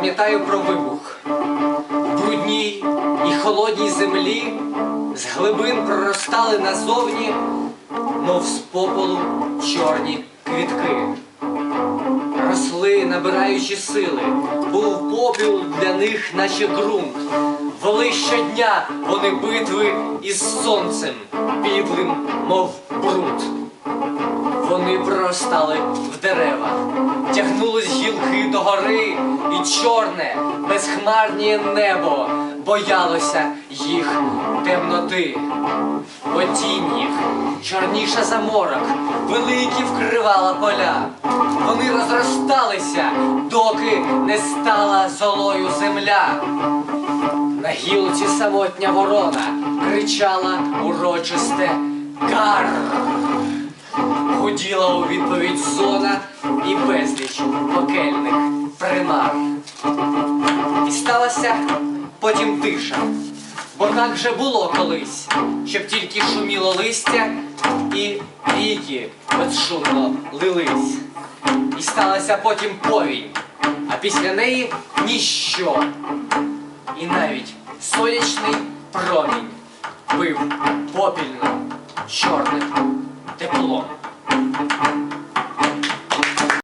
пам'ятаю про вибух. В брудній і холодній землі з глибин проростали назовні, мов з пополу чорні квітки. Росли, набираючи сили, був попіл для них, наче ґрунт. Вели щодня вони битви із сонцем, підлим, мов бруд. Вони проростали в дерева, тягнулись гілки до гори, і чорне, безхмарніє небо боялося їх темноти. Бо тінь їх, чорніша за морок, великі вкривала поля. Вони розросталися, доки не стала золою земля. На гілці самотня ворона кричала урочисте Кар. Гуділа у відповідь зона і безліч пекельних примар. І сталася потім тиша, бо так же було колись, щоб тільки шуміло листя і ріки безшумно лились. І сталася потім повінь, а після неї ніщо. І навіть сонячний промінь бив попільно.